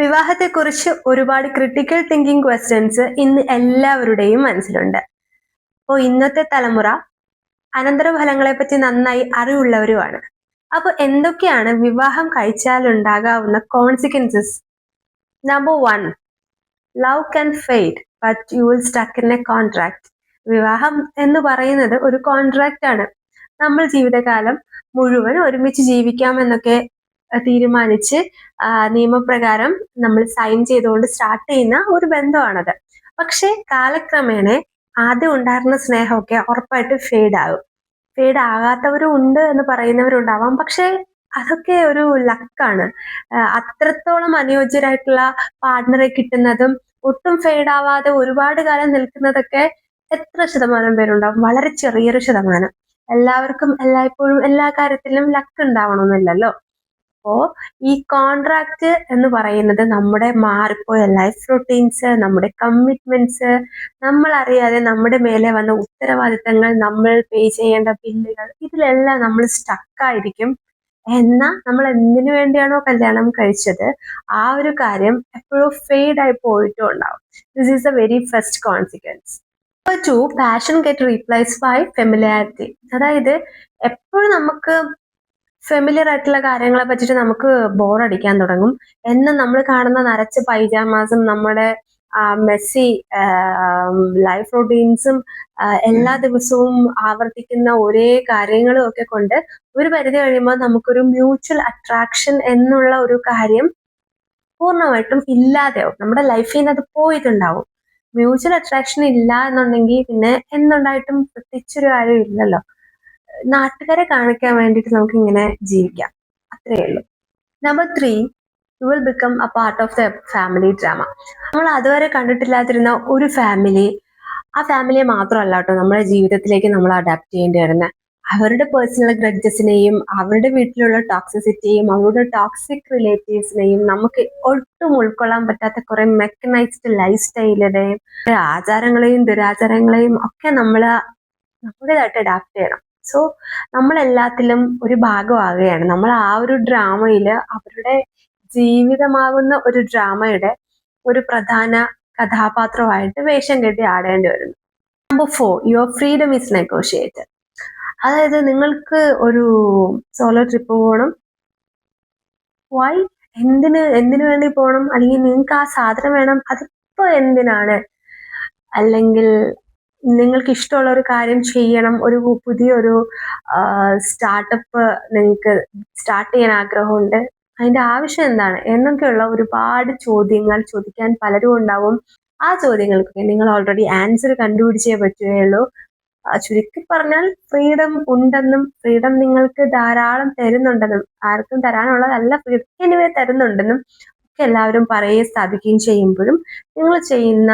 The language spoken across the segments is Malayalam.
വിവാഹത്തെക്കുറിച്ച് ഒരുപാട് ക്രിട്ടിക്കൽ തിങ്കിങ് ക്വസ്റ്റ്യൻസ് ഇന്ന് എല്ലാവരുടെയും മനസ്സിലുണ്ട്. അപ്പോൾ ഇന്നത്തെ തലമുറ അനന്തരഫലങ്ങളെ പറ്റി നന്നായി അറിവുള്ളവരുമാണ്. അപ്പോൾ എന്തൊക്കെയാണ് വിവാഹം കഴിച്ചാൽ ഉണ്ടാകാവുന്ന consequences number one love can fade but you will stuck in a contract വിവാഹം എന്ന് പറയുന്നത് ഒരു കോൺട്രാക്റ്റ് ആണ്. നമ്മൾ ജീവിതകാലം മുഴുവൻ ഒരുമിച്ച് ജീവിക്കാമെന്നൊക്കെ തീരുമാനിച്ച് നിയമപ്രകാരം നമ്മൾ സൈൻ ചെയ്തുകൊണ്ട് സ്റ്റാർട്ട് ചെയ്യുന്ന ഒരു ബന്ധമാണത്. പക്ഷേ കാലക്രമേണ ആദ്യം ഉണ്ടായിരുന്ന സ്നേഹമൊക്കെ ഉറപ്പായിട്ട് ഫെയ്ഡ് ആകും. ഫെയ്ഡ് ആകാത്തവരും ഉണ്ട് എന്ന് പറയുന്നവരുണ്ടാവാം. പക്ഷേ അതൊക്കെ ഒരു ലക്കാണ് അത്രത്തോളം അനുയോജ്യരായിട്ടുള്ള പാർട്ട്ണറെ കിട്ടുന്നതും ഒട്ടും ഫെയ്ഡ് ആവാതെ ഒരുപാട് കാലം നിൽക്കുന്നതൊക്കെ എത്ര ശതമാനം പേരുണ്ടാവും? വളരെ ചെറിയൊരു ശതമാനം. എല്ലാവർക്കും എല്ലായ്പ്പോഴും എല്ലാ കാര്യത്തിലും ലക്ക് ഉണ്ടാവണമെന്നില്ലല്ലോ. അപ്പോ ഈ കോൺട്രാക്ട് എന്ന് പറയുന്നത് നമ്മുടെ മാറിപ്പോയ ലൈഫ് റൊട്ടീൻസ് നമ്മുടെ കമ്മിറ്റ്മെന്റ്സ് നമ്മൾ അറിയാതെ നമ്മുടെ മേലെ വന്ന ഉത്തരവാദിത്തങ്ങൾ നമ്മൾ പേ ചെയ്യേണ്ട ബില്ലുകൾ ഇതിലെല്ലാം നമ്മൾ സ്റ്റക്കായിരിക്കും എന്നാൽ നമ്മൾ എന്തിനു വേണ്ടിയാണോ കല്യാണം കഴിച്ചത് ആ ഒരു കാര്യം എപ്പോഴും ഫെയ്ഡ് ആയി പോയിട്ടും ഉണ്ടാവും. This is a very first consequence to passion get replace by familiarity അതായത് എപ്പോഴും നമുക്ക് ഫെമിലിയർ ആയിട്ടുള്ള കാര്യങ്ങളെ പറ്റിയിട്ട് നമുക്ക് ബോറടിക്കാൻ തുടങ്ങും. എന്ന് നമ്മൾ കാണുന്ന നരച്ച പൈജാമാസും നമ്മുടെ മെസ്സി ലൈഫ് റൊട്ടീൻസും എല്ലാ ദിവസവും ആവർത്തിക്കുന്ന ഒരേ കാര്യങ്ങളും ഒക്കെ കൊണ്ട് ഒരു പരിധി കഴിയുമ്പോൾ നമുക്കൊരു മ്യൂച്വൽ അട്രാക്ഷൻ എന്നുള്ള ഒരു കാര്യം പൂർണമായിട്ടും ഇല്ലാതെയാവും നമ്മുടെ ലൈഫിൽ നിന്ന് അത് പോയിട്ടുണ്ടാവും. മ്യൂച്വൽ അട്രാക്ഷൻ ഇല്ല എന്നുണ്ടെങ്കിൽ പിന്നെ എന്തുണ്ടായിട്ടും പ്രത്യേകിച്ചൊരു കാര്യം ഇല്ലല്ലോ നാട്ടുകാരെ കാണിക്കാൻ വേണ്ടിയിട്ട് നമുക്ക് ഇങ്ങനെ ജീവിക്കാം. അത്രേ ഉള്ളൂ. Number three you will become a part of the family drama നമ്മൾ അതുവരെ കണ്ടിട്ടില്ലാതിരുന്ന ഒരു ഫാമിലി ആ ഫാമിലിയെ മാത്രമല്ല കേട്ടോ നമ്മുടെ ജീവിതത്തിലേക്ക് നമ്മൾ അഡാപ്റ്റ് ചെയ്യേണ്ടി വരുന്നത് അവരുടെ പേഴ്സണൽ ഗ്രഡ്ജസിനെയും അവരുടെ വീട്ടിലുള്ള ടോക്സിസിറ്റിയും അവരുടെ ടോക്സിക് റിലേറ്റീവ്സിനെയും നമുക്ക് ഒട്ടും ഉൾക്കൊള്ളാൻ പറ്റാത്ത കുറെ മെക്കനൈസ്ഡ് ലൈഫ് സ്റ്റൈലിനെയും ആചാരങ്ങളെയും ദുരാചാരങ്ങളെയും ഒക്കെ നമ്മൾ നമ്മുടേതായിട്ട് അഡാപ്റ്റ് ചെയ്യണം. സോ നമ്മളെല്ലാത്തിലും ഒരു ഭാഗമാകുകയാണ് നമ്മൾ ആ ഒരു ഡ്രാമയിൽ അവരുടെ ജീവിതമാകുന്ന ഒരു ഡ്രാമയുടെ ഒരു പ്രധാന കഥാപാത്രമായിട്ട് വേഷം കെട്ടി ആടേണ്ടി വരുന്നു. Number four your freedom is negotiate അതായത് നിങ്ങൾക്ക് ഒരു സോളോ ട്രിപ്പ് പോകണം വൈ എന്തിന് എന്തിനു വേണ്ടി പോകണം അല്ലെങ്കിൽ നിങ്ങൾക്ക് ആ സാധനം വേണം. അതിപ്പോ എന്തിനാണ്? അല്ലെങ്കിൽ നിങ്ങൾക്ക് ഇഷ്ടമുള്ള ഒരു കാര്യം ചെയ്യണം ഒരു പുതിയൊരു സ്റ്റാർട്ടപ്പ് നിങ്ങൾക്ക് സ്റ്റാർട്ട് ചെയ്യാൻ ആഗ്രഹമുണ്ട്. അതിന്റെ ആവശ്യം എന്താണ്? എന്നൊക്കെയുള്ള ഒരുപാട് ചോദ്യങ്ങൾ ചോദിക്കാൻ പലരും ഉണ്ടാവും. ആ ചോദ്യങ്ങൾക്ക് നിങ്ങൾ ഓൾറെഡി ആൻസർ കണ്ടുപിടിച്ചേ പറ്റുകയുള്ളൂ. ചുരുക്കി പറഞ്ഞാൽ ഫ്രീഡം ഉണ്ടെന്നും ഫ്രീഡം നിങ്ങൾക്ക് ധാരാളം തരുന്നുണ്ടെന്നും ആർക്കും തരാനുള്ളതല്ല ഫ്രീഡം എനിവേ തരുന്നുണ്ടെന്നും ഒക്കെ എല്ലാവരും പറയുകയും സ്ഥാപിക്കുകയും ചെയ്യുമ്പോഴും നിങ്ങൾ ചെയ്യുന്ന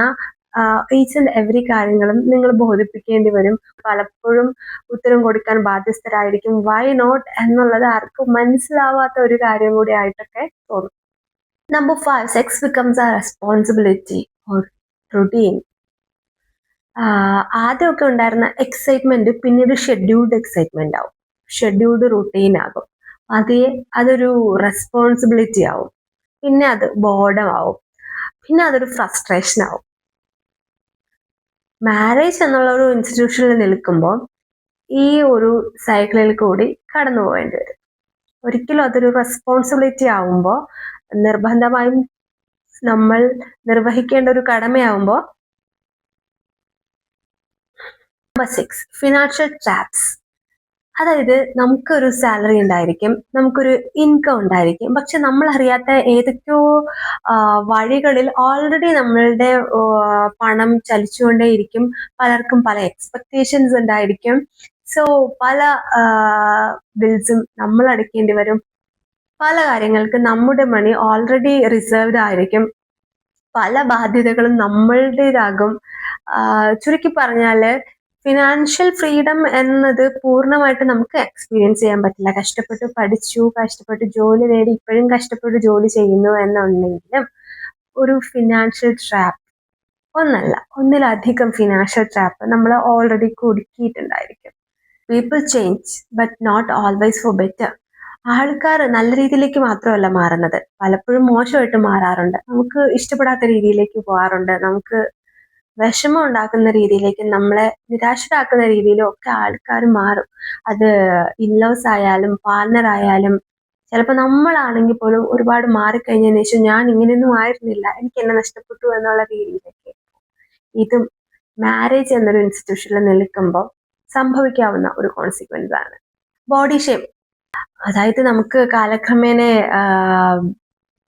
ഈച്ച് ആൻഡ് എവറി കാര്യങ്ങളും നിങ്ങൾ ബോധിപ്പിക്കേണ്ടി വരും. പലപ്പോഴും ഉത്തരം കൊടുക്കാൻ ബാധ്യസ്ഥരായിരിക്കും. വൈ നോട്ട് എന്നുള്ളത് ആർക്കും മനസ്സിലാവാത്ത ഒരു കാര്യം കൂടി ആയിട്ടൊക്കെ തോന്നും. Number five sex becomes a responsibility or routine ആദ്യമൊക്കെ ഉണ്ടായിരുന്ന എക്സൈറ്റ്മെന്റ് പിന്നീട് ഷെഡ്യൂൾഡ് എക്സൈറ്റ്മെന്റ് ആവും. ഷെഡ്യൂൾഡ് റുട്ടീൻ ആകും. അതേ അതൊരു റെസ്പോൺസിബിലിറ്റി ആവും. പിന്നെ അത് ബോർഡം ആവും. പിന്നെ അതൊരു ഫ്രസ്ട്രേഷൻ ആവും. മാരേജ് എന്നുള്ള ഒരു ഇൻസ്റ്റിറ്റ്യൂഷനിൽ നിൽക്കുമ്പോൾ ഈ ഒരു സൈക്കിളിൽ കൂടി കടന്നു പോകേണ്ടി വരും. ഒരിക്കലും അതൊരു റെസ്പോൺസിബിലിറ്റി ആവുമ്പോൾ നിർബന്ധമായും നമ്മൾ നിർവഹിക്കേണ്ട ഒരു കടമയാവുമ്പോൾ നമ്പർ സിക്സ് ഫിനാൻഷ്യൽ ട്രാപ്സ് അതായത് നമുക്കൊരു സാലറി ഉണ്ടായിരിക്കും നമുക്കൊരു ഇൻകം ഉണ്ടായിരിക്കും. പക്ഷെ നമ്മൾ അറിയാത്ത ഏതൊക്കെയോ വഴികളിൽ ഓൾറെഡി നമ്മളുടെ പണം ചലിച്ചുകൊണ്ടേയിരിക്കും. പലർക്കും പല എക്സ്പെക്ടേഷൻസ് ഉണ്ടായിരിക്കും. സോ പല ബിൽസും നമ്മൾ അടയ്ക്കേണ്ടി വരും. പല കാര്യങ്ങൾക്ക് നമ്മുടെ മണി ഓൾറെഡി റിസർവ്ഡ് ആയിരിക്കും. പല ബാധ്യതകളും നമ്മളുടേതാകും. ചുരുക്കി പറഞ്ഞാൽ ഫിനാൻഷ്യൽ ഫ്രീഡം എന്നത് പൂർണമായിട്ട് നമുക്ക് എക്സ്പീരിയൻസ് ചെയ്യാൻ പറ്റില്ല. കഷ്ടപ്പെട്ട് പഠിച്ചു കഷ്ടപ്പെട്ട് ജോലി നേടി ഇപ്പോഴും കഷ്ടപ്പെട്ട് ജോലി ചെയ്യുന്നു എന്നുണ്ടെങ്കിലും ഒരു ഫിനാൻഷ്യൽ ട്രാപ്പ് ഒന്നല്ല ഒന്നിലധികം ഫിനാൻഷ്യൽ ട്രാപ്പ് നമ്മൾ already കുടുക്കിയിട്ടുണ്ടായിരിക്കും. People change but not always for better ആൾക്കാർ നല്ല രീതിയിലേക്ക് മാത്രമല്ല മാറുന്നത്. പലപ്പോഴും മോശമായിട്ട് മാറാറുണ്ട്. നമുക്ക് ഇഷ്ടപ്പെടാത്ത രീതിയിലേക്ക് പോകാറുണ്ട്. നമുക്ക് വിഷമം ഉണ്ടാക്കുന്ന രീതിയിലേക്ക് നമ്മളെ നിരാശരാക്കുന്ന രീതിയിലും ഒക്കെ ആൾക്കാർ മാറും. അത് ഇൻലോസ് ആയാലും പാർട്ണർ ആയാലും ചിലപ്പോൾ നമ്മളാണെങ്കിൽ പോലും ഒരുപാട് മാറിക്കഴിഞ്ഞതിന് ശേഷം ഞാൻ ഇങ്ങനെയൊന്നും ആയിരുന്നില്ല എനിക്ക് എന്നെ നഷ്ടപ്പെട്ടു എന്നുള്ള രീതിയിലൊക്കെ ഇതും മാരേജ് എന്നൊരു ഇൻസ്റ്റിറ്റ്യൂഷനിൽ നിൽക്കുമ്പോൾ സംഭവിക്കാവുന്ന ഒരു കോൺസിക്വൻസ് ആണ്. ബോഡി ഷേപ്പ് അതായത് നമുക്ക് കാലക്രമേണ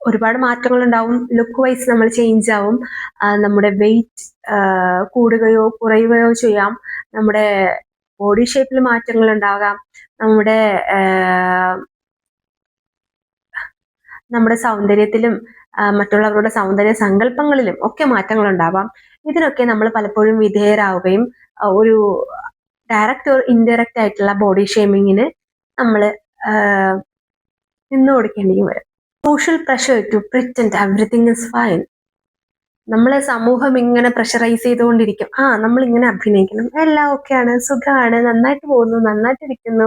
ഒരുപാട് മാറ്റങ്ങൾ ഉണ്ടാവും ലുക്ക് വൈസ് നമ്മൾ ചേഞ്ച് ആവും. നമ്മുടെ വെയിറ്റ് കൂടുകയോ കുറയുകയോ ചെയ്യാം. നമ്മുടെ ബോഡി ഷേപ്പിൽ മാറ്റങ്ങൾ ഉണ്ടാകാം. നമ്മുടെ നമ്മുടെ സൗന്ദര്യത്തിലും മറ്റുള്ളവരുടെ സൗന്ദര്യ സങ്കല്പങ്ങളിലും ഒക്കെ മാറ്റങ്ങൾ ഉണ്ടാവാം. ഇതിനൊക്കെ നമ്മൾ പലപ്പോഴും വിധേയരാവുകയും ഒരു ഡയറക്റ്റ് ഓർ ഇൻഡയറക്റ്റ് ആയിട്ടുള്ള ബോഡി ഷേമിങ്ങിന് നമ്മൾ നിന്ന് കൊടുക്കേണ്ടിയും വരും. Social pressure to pretend everything is fine നമ്മളെ സമൂഹം ഇങ്ങനെ പ്രഷറൈസ് ചെയ്തുകൊണ്ടിരിക്കും. ആ നമ്മൾ ഇങ്ങനെ അഭിനയിക്കണം. എല്ലാം ഓക്കെയാണ് സുഖമാണ് നന്നായിട്ട് പോകുന്നു. നന്നായിട്ടിരിക്കുന്നു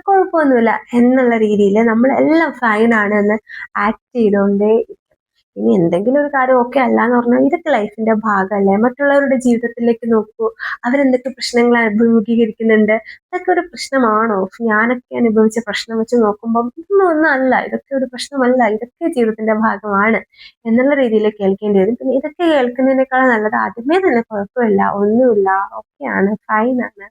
കുഴപ്പമൊന്നുമില്ല. എന്നുള്ള രീതിയിൽ നമ്മളെല്ലാം ആണ് എന്ന് ആക്ട് ചെയ്തുകൊണ്ടേ ഇനി എന്തെങ്കിലും ഒരു കാര്യം ഓക്കെ അല്ല എന്ന് പറഞ്ഞാൽ ഇതൊക്കെ ലൈഫിന്റെ ഭാഗമല്ലേ മറ്റുള്ളവരുടെ ജീവിതത്തിലേക്ക് നോക്കൂ. അവരെന്തൊക്കെ പ്രശ്നങ്ങൾ അഭിമുഖീകരിക്കുന്നുണ്ട്? ഇതൊക്കെ ഒരു പ്രശ്നമാണോ? ഞാനൊക്കെ അനുഭവിച്ച പ്രശ്നം വെച്ച് നോക്കുമ്പോൾ ഇതൊന്നും ഒന്നും അല്ല. ഇതൊക്കെ ഒരു പ്രശ്നമല്ല. ഇതൊക്കെ ജീവിതത്തിന്റെ ഭാഗമാണ് എന്നുള്ള രീതിയിൽ കേൾക്കേണ്ടി വരും. പിന്നെ ഇതൊക്കെ കേൾക്കുന്നതിനേക്കാൾ നല്ലത് ആദ്യമേ തന്നെ കുഴപ്പമില്ല. ഒന്നുമില്ല. ഓക്കെയാണ് ഫൈനാണ്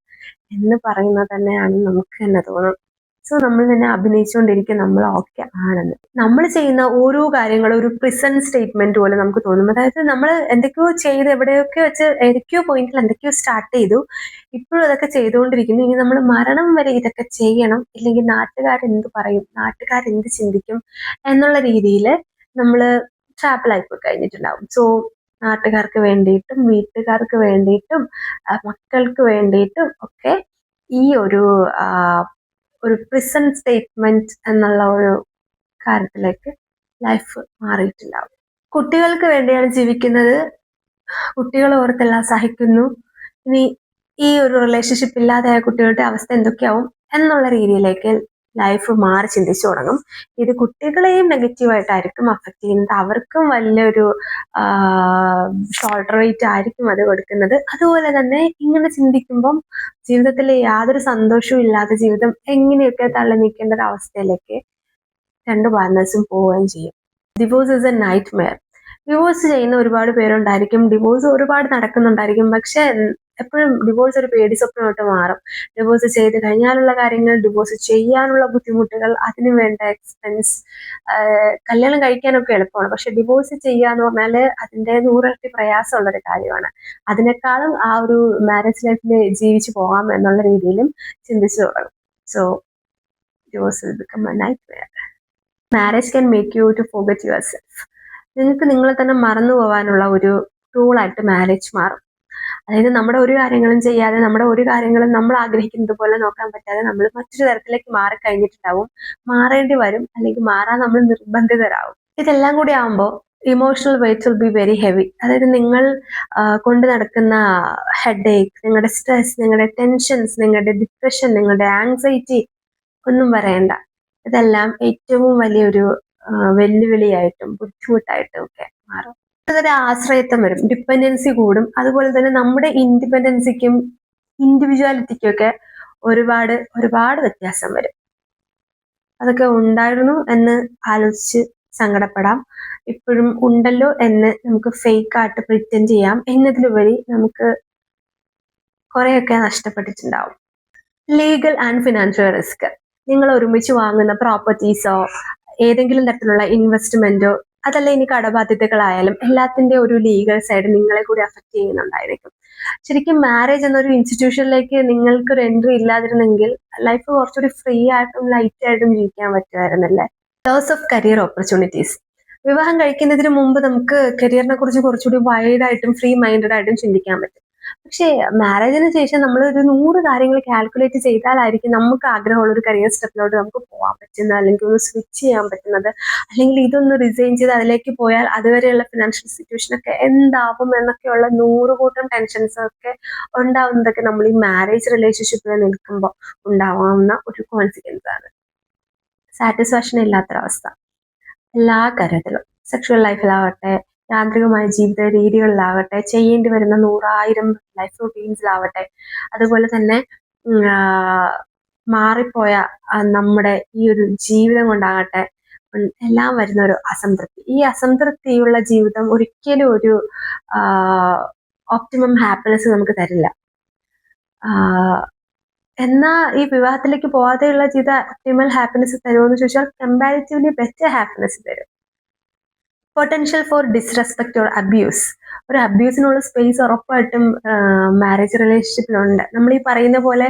എന്ന് പറയുന്നത് തന്നെയാണ് നമുക്ക് തന്നെ തോന്നുന്നത് സോ നമ്മൾ തന്നെ അഭിനയിച്ചുകൊണ്ടിരിക്കും നമ്മൾ ഓക്കെ ആണെന്ന്. നമ്മൾ ചെയ്യുന്ന ഓരോ കാര്യങ്ങളും ഒരു പ്രിസന്റ് സ്റ്റേറ്റ്മെന്റ് പോലെ നമുക്ക് തോന്നും. അതായത് നമ്മൾ എന്തൊക്കെയോ ചെയ്ത് എവിടെയൊക്കെ വെച്ച് ഏതൊക്കെയോ പോയിന്റിൽ എന്തൊക്കെയോ സ്റ്റാർട്ട് ചെയ്തു. ഇപ്പോഴും അതൊക്കെ ചെയ്തുകൊണ്ടിരിക്കുന്നു. ഇനി നമ്മൾ മരണം വരെ ഇതൊക്കെ ചെയ്യണം. ഇല്ലെങ്കിൽ നാട്ടുകാരെന്ത് പറയും? നാട്ടുകാരെന്ത് ചിന്തിക്കും? എന്നുള്ള രീതിയിൽ നമ്മൾ ട്രാപ്പിലായി പോയി കഴിഞ്ഞിട്ടുണ്ടാവും. സോ നാട്ടുകാർക്ക് വേണ്ടിയിട്ടും വീട്ടുകാർക്ക് വേണ്ടിയിട്ടും മക്കൾക്ക് വേണ്ടിയിട്ടും ഒക്കെ ഈ ഒരു ഒരു പ്രിസൺ സ്റ്റേറ്റ്മെന്റ് എന്നുള്ള ഒരു കാര്യത്തിലേക്ക് ലൈഫ് മാറിയിട്ടുണ്ടാവും കുട്ടികൾക്ക് വേണ്ടിയാണ് ജീവിക്കുന്നത്. കുട്ടികൾ ഓർത്തെല്ലാം സഹിക്കുന്നു. ഇനി ഈ ഒരു റിലേഷൻഷിപ്പ് ഇല്ലാതായ കുട്ടികളുടെ അവസ്ഥ എന്തൊക്കെയാവും എന്നുള്ള രീതിയിലേക്ക് ലൈഫ് മാറി ചിന്തിച്ചു തുടങ്ങും. ഇത് കുട്ടികളെയും നെഗറ്റീവായിട്ടായിരിക്കും അഫക്റ്റ് ചെയ്യുന്നത്. അവർക്കും വലിയൊരു ഷോൾഡർ വെയിറ്റ് ആയിരിക്കും അത് കൊടുക്കുന്നത്. അതുപോലെ തന്നെ ഇങ്ങനെ ചിന്തിക്കുമ്പം ജീവിതത്തിൽ യാതൊരു സന്തോഷവും ഇല്ലാത്ത ജീവിതം എങ്ങനെയൊക്കെ തള്ളി നീക്കേണ്ട ഒരു അവസ്ഥയിലേക്ക് രണ്ട് പാർട്ട്നേഴ്സും പോവുകയും ചെയ്യും. Divorce is a nightmare divorce ചെയ്യുന്ന ഒരുപാട് പേരുണ്ടായിരിക്കും. ഡിവോഴ്സ് ഒരുപാട് നടക്കുന്നുണ്ടായിരിക്കും. പക്ഷെ എപ്പോഴും ഡിവോഴ്സ് ഒരു പേടി സ്വപ്നമായിട്ട് മാറും. ഡിവോഴ്സ് ചെയ്ത് കഴിഞ്ഞാലുള്ള കാര്യങ്ങൾ ഡിവോഴ്സ് ചെയ്യാനുള്ള ബുദ്ധിമുട്ടുകൾ അതിനു വേണ്ട എക്സ്പെൻസ് കല്യാണം കഴിക്കാനൊക്കെ എളുപ്പമാണ്. പക്ഷെ ഡിവോഴ്സ് ചെയ്യുക എന്ന് പറഞ്ഞാൽ അതിന്റെ നൂറിരട്ടി പ്രയാസമുള്ളൊരു കാര്യമാണ്. അതിനേക്കാളും ആ ഒരു മാരേജ് ലൈഫിൽ ജീവിച്ചു പോകാം എന്നുള്ള രീതിയിലും ചിന്തിച്ചു തുടങ്ങും. So divorce become marriage can make you to forget yourself നിങ്ങൾക്ക് നിങ്ങളെ തന്നെ മറന്നു പോകാനുള്ള ഒരു ടൂളായിട്ട് മാരേജ് മാറും. അതായത് നമ്മുടെ ഒരു കാര്യങ്ങളും ചെയ്യാതെ നമ്മുടെ ഒരു കാര്യങ്ങളും നമ്മൾ ആഗ്രഹിക്കുന്നത് പോലെ നോക്കാൻ പറ്റാതെ നമ്മൾ മറ്റൊരു തരത്തിലേക്ക് മാറി കഴിഞ്ഞിട്ടുണ്ടാവും മാറേണ്ടി വരും അല്ലെങ്കിൽ മാറാൻ നമ്മൾ നിർബന്ധിതരാകും ഇതെല്ലാം കൂടി ആവുമ്പോൾ emotional weight will be very heavy അതായത് നിങ്ങൾ കൊണ്ട് നടക്കുന്ന ഹെഡ് ഏക്ക് നിങ്ങളുടെ സ്ട്രെസ് നിങ്ങളുടെ ടെൻഷൻസ് നിങ്ങളുടെ ഡിപ്രഷൻ നിങ്ങളുടെ ആങ്സൈറ്റി ഒന്നും പറയണ്ട ഇതെല്ലാം ഏറ്റവും വലിയൊരു വെല്ലുവിളിയായിട്ടും ബുദ്ധിമുട്ടായിട്ടും ഒക്കെ മാറും. അതൊരു ആശ്രയത്വം വരും. ഡിപ്പെൻഡൻസി കൂടും. അതുപോലെ തന്നെ നമ്മുടെ ഇൻഡിപെൻഡൻസിക്കും ഇൻഡിവിജ്വാലിറ്റിക്കും ഒക്കെ ഒരുപാട് ഒരുപാട് വ്യത്യാസം വരും. അതൊക്കെ ഉണ്ടായിരുന്നു എന്ന് ആലോചിച്ച് സങ്കടപ്പെടാം. ഇപ്പോഴും ഉണ്ടല്ലോ എന്ന് നമുക്ക് ഫേക്ക് ആയിട്ട് പ്രിറ്റൻഡ് ചെയ്യാം. എന്നതിലുപരി നമുക്ക് കുറെയൊക്കെ നഷ്ടപ്പെട്ടിട്ടുണ്ടാവും. ലീഗൽ ആൻഡ് ഫിനാൻഷ്യൽ റിസ്ക് നിങ്ങൾ ഒരുമിച്ച് വാങ്ങുന്ന പ്രോപ്പർട്ടീസോ ഏതെങ്കിലും തരത്തിലുള്ള ഇൻവെസ്റ്റ്മെന്റോ അതല്ല ഇനി കടബാധ്യതകളായാലും എല്ലാത്തിന്റെ ഒരു ലീഗൽ സൈഡ് നിങ്ങളെ കൂടി അഫക്റ്റ് ചെയ്യുന്നുണ്ടായിരിക്കും. ശരിക്കും മാരേജ് എന്നൊരു ഇൻസ്റ്റിറ്റ്യൂഷനിലേക്ക് നിങ്ങൾക്ക് ഒരു എൻട്രി ഇല്ലാതിരുന്നെങ്കിൽ ലൈഫ് കുറച്ചുകൂടി ഫ്രീ ആയിട്ടും ലൈറ്റ് ആയിട്ടും ജീവിക്കാൻ പറ്റുമായിരുന്നല്ലേ? ലോസ് ഓഫ് കരിയർ ഓപ്പർച്യൂണിറ്റീസ് വിവാഹം കഴിക്കുന്നതിന് മുമ്പ് നമുക്ക് കരിയറിനെ കുറിച്ച് കുറച്ചുകൂടി വൈഡ് ആയിട്ടും ഫ്രീ മൈൻഡഡ് ആയിട്ടും ചിന്തിക്കാൻ പറ്റും. പക്ഷേ മാരേജിന് ശേഷം നമ്മൾ ഒരു നൂറ് കാര്യങ്ങൾ കാൽക്കുലേറ്റ് ചെയ്താലായിരിക്കും നമുക്ക് ആഗ്രഹമുള്ള ഒരു കരിയർ സ്റ്റെപ്പിലോട്ട് നമുക്ക് പോകാൻ പറ്റുന്നത് അല്ലെങ്കിൽ ഒന്ന് സ്വിച്ച് ചെയ്യാൻ പറ്റുന്നത് അല്ലെങ്കിൽ ഇതൊന്ന് റിസൈൻ ചെയ്ത് അതിലേക്ക് പോയാൽ അതുവരെയുള്ള ഫിനാൻഷ്യൽ സിറ്റുവേഷൻ ഒക്കെ എന്താവും എന്നൊക്കെയുള്ള നൂറ് കൂട്ടം ടെൻഷൻസ് ഒക്കെ ഉണ്ടാവുന്നതൊക്കെ നമ്മൾ ഈ മാരേജ് റിലേഷൻഷിപ്പിൽ നിൽക്കുമ്പോൾ ഉണ്ടാവാവുന്ന ഒരു കോൺസിക്വൻസ് ആണ്. സാറ്റിസ്ഫാക്ഷൻ ഇല്ലാത്തൊരവസ്ഥ. എല്ലാ കാര്യത്തിലും സെക്ഷൽ ലൈഫിലാവട്ടെ യാന്ത്രികമായ ജീവിത രീതികളിലാവട്ടെ ചെയ്യേണ്ടി വരുന്ന നൂറായിരം ലൈഫ് റുട്ടീൻസിലാവട്ടെ അതുപോലെ തന്നെ മാറിപ്പോയ നമ്മുടെ ഈ ഒരു ജീവിതം കൊണ്ടാകട്ടെ എല്ലാം വരുന്ന ഒരു അസംതൃപ്തി. ഈ അസംതൃപ്തിയുള്ള ജീവിതം ഒരിക്കലും ഒരു ഓപ്റ്റിമം ഹാപ്പിനെസ് നമുക്ക് തരില്ല. എന്നാ ഈ വിവാഹത്തിലേക്ക് പോവാതെയുള്ള ജീവിതം ഒപ്റ്റിമൽ ഹാപ്പിനെസ് തരുമോ എന്ന് ചോദിച്ചാൽ കമ്പാരിറ്റീവ്ലി ബെറ്റർ ഹാപ്പിനെസ് തരും. Potential for disrespect or abuse ഒരു അബ്യൂസിനുള്ള സ്പേസ് ഉറപ്പായിട്ടും മാരേജ് റിലേഷൻഷിപ്പിലുണ്ട് നമ്മൾ ഈ പറയുന്ന പോലെ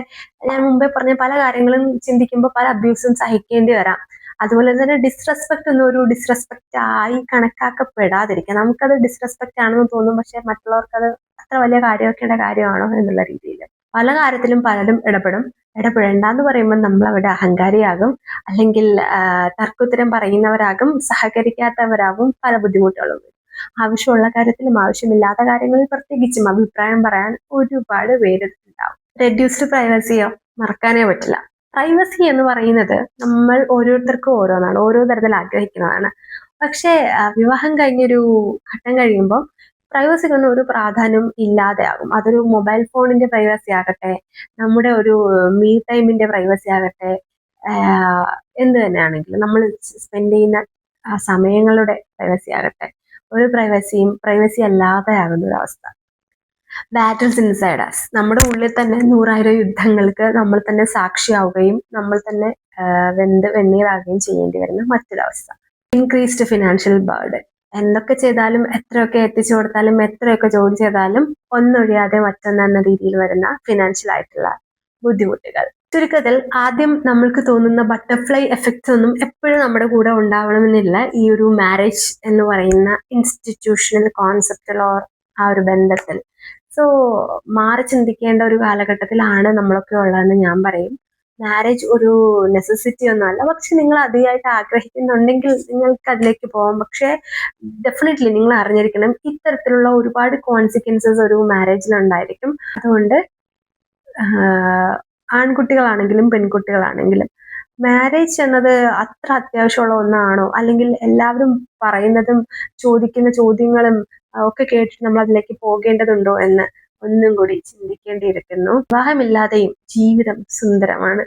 ഞാൻ മുമ്പേ പറഞ്ഞ പല കാര്യങ്ങളും ചിന്തിക്കുമ്പോൾ പല അബ്യൂസും സഹിക്കേണ്ടി വരാം. അതുപോലെ തന്നെ ഡിസ്റെസ്പെക്ട് ഒന്നും ഒരു ഡിസ്റെസ്പെക്ട് ആയി കണക്കാക്കപ്പെടാതിരിക്കുക നമുക്കത് ഡിസ്റെസ്പെക്ട് ആണെന്ന് തോന്നും പക്ഷെ മറ്റുള്ളവർക്ക് അത് അത്ര വലിയ കാര്യമൊക്കെയുള്ള കാര്യമാണോ എന്നുള്ള രീതിയിൽ. പല കാര്യത്തിലും പലരും ഇടപെടും. ഇടപെടേണ്ടെന്ന് പറയുമ്പോൾ നമ്മൾ അവിടെ അഹങ്കാരിയാകും. അല്ലെങ്കിൽ തർക്കുത്തരം പറയുന്നവരാകും സഹകരിക്കാത്തവരാകും പല ബുദ്ധിമുട്ടുകളും ആവശ്യമുള്ള കാര്യത്തിലും ആവശ്യമില്ലാത്ത കാര്യങ്ങളിൽ പ്രത്യേകിച്ചും അഭിപ്രായം പറയാൻ ഒരുപാട് പേര് ഉണ്ടാവും റെഡ്യൂസ്ഡ് പ്രൈവസിയോ മറക്കാനേ പറ്റില്ല. പ്രൈവസി എന്ന് പറയുന്നത് നമ്മൾ ഓരോരുത്തർക്കും ഓരോന്നാണ് ഓരോ തരത്തിൽ ആഗ്രഹിക്കുന്നതാണ്. പക്ഷേ വിവാഹം കഴിഞ്ഞൊരു ഘട്ടം കഴിയുമ്പോൾ പ്രൈവസിക്കൊന്നും ഒരു പ്രാധാന്യം ഇല്ലാതെ ആകും അതൊരു മൊബൈൽ ഫോണിന്റെ പ്രൈവസി ആകട്ടെ നമ്മുടെ ഒരു മീ ടൈമിന്റെ പ്രൈവസി ആകട്ടെ എന്ത് തന്നെയാണെങ്കിലും നമ്മൾ സ്പെൻഡ് ചെയ്യുന്ന സമയങ്ങളുടെ പ്രൈവസി ആകട്ടെ ഒരു പ്രൈവസിയും പ്രൈവസി അല്ലാതെ ആകുന്ന ഒരു അവസ്ഥ. ബാറ്റിൽസ് ഇൻസൈഡ് അസ് നമ്മുടെ ഉള്ളിൽ തന്നെ നൂറായിരം യുദ്ധങ്ങൾക്ക് നമ്മൾ തന്നെ സാക്ഷിയാവുകയും നമ്മൾ തന്നെ വെന്ത് വെണ്ണീറാകുകയും ചെയ്യേണ്ടി വരുന്ന മറ്റൊരവസ്ഥ. ഇൻക്രീസ്ഡ് ഫിനാൻഷ്യൽ ബേർഡൻ എന്തൊക്കെ ചെയ്താലും എത്രയൊക്കെ എത്തിച്ചു കൊടുത്താലും എത്രയൊക്കെ ജോലി ചെയ്താലും ഒന്നൊഴിയാതെ മറ്റൊന്നെന്ന രീതിയിൽ വരുന്ന ഫിനാൻഷ്യൽ ആയിട്ടുള്ള ബുദ്ധിമുട്ടുകൾ. ചുരുക്കത്തിൽ ആദ്യം നമ്മൾക്ക് തോന്നുന്ന ബട്ടർഫ്ലൈ എഫക്ട്സ് ഒന്നും എപ്പോഴും നമ്മുടെ കൂടെ ഉണ്ടാവണമെന്നില്ല. ഈ ഒരു മാരേജ് എന്ന് പറയുന്ന ഇൻസ്റ്റിറ്റ്യൂഷണൽ കോൺസെപ്റ്റിൽ ഓർ ആ ഒരു ബന്ധത്തിൽ. സോ മാറി ചിന്തിക്കേണ്ട ഒരു കാലഘട്ടത്തിലാണ് നമ്മളൊക്കെ ഉള്ളതെന്ന് ഞാൻ പറയും. മാരേജ് ഒരു നെസസിറ്റി ഒന്നുമല്ല പക്ഷെ നിങ്ങൾ അതിയായിട്ട് ആഗ്രഹിക്കുന്നുണ്ടെങ്കിൽ നിങ്ങൾക്ക് അതിലേക്ക് പോകാം പക്ഷെ ഡെഫിനറ്റ്ലി നിങ്ങൾ അറിഞ്ഞിരിക്കണം ഇത്തരത്തിലുള്ള ഒരുപാട് കോൺസിക്വൻസസ് ഒരു മാരേജിൽ ഉണ്ടായിരിക്കും. അതുകൊണ്ട് ആൺകുട്ടികളാണെങ്കിലും പെൺകുട്ടികളാണെങ്കിലും മാരേജ് എന്നത് അത്ര അത്യാവശ്യമുള്ള ഒന്നാണോ? അല്ലെങ്കിൽ എല്ലാവരും പറയുന്നതും ചോദിക്കുന്ന ചോദ്യങ്ങളും ഒക്കെ കേട്ടിട്ട് നമ്മൾ അതിലേക്ക് പോകേണ്ടതുണ്ടോ എന്ന് ഒന്നും കൂടി ചിന്തിക്കേണ്ടിയിരിക്കുന്നു. വിവാഹമില്ലാതെയും ജീവിതം സുന്ദരമാണ്.